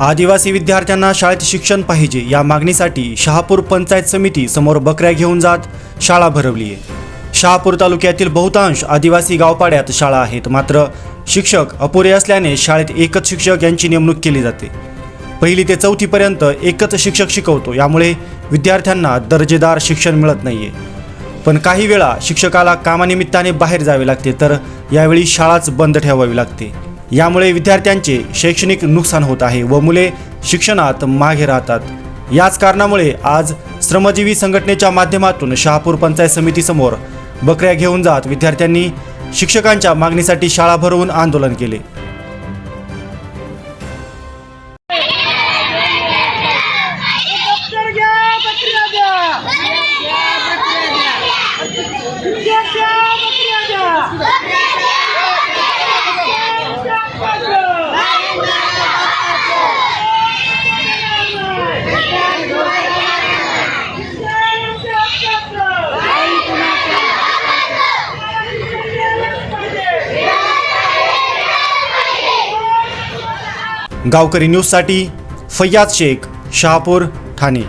आदिवासी विद्यार्थ्यांना शाळेत शिक्षण पाहिजे या मागणीसाठी शहापूर पंचायत समिती समोर बकऱ्या घेऊन जात शाळा भरवली आहे. शहापूर तालुक्यातील बहुतांश आदिवासी गावपाड्यात शाळा आहेत. मात्र शिक्षक अपुरे असल्याने शाळेत एकच शिक्षक यांची नेमणूक केली जाते. पहिली ते चौथीपर्यंत एकच शिक्षक शिकवतो. यामुळे विद्यार्थ्यांना दर्जेदार शिक्षण मिळत नाहीये. पण काही वेळा शिक्षकाला कामानिमित्ताने बाहेर जावे लागते. तर यावेळी शाळाच बंद ठेवावी लागते. यामुळे विद्यार्थ्यांचे शैक्षणिक नुकसान होत आहे व मुले शिक्षणात मागे राहतात. याच कारणामुळे आज श्रमजीवी संघटनेच्या माध्यमातून शहापूर पंचायत समितीसमोर बकऱ्या घेऊन जात विद्यार्थ्यांनी शिक्षकांच्या मागणीसाठी शाळा भरवून आंदोलन केले. गावकरी न्यूजसाठी फैयाज शेख शहापूर ठाणे.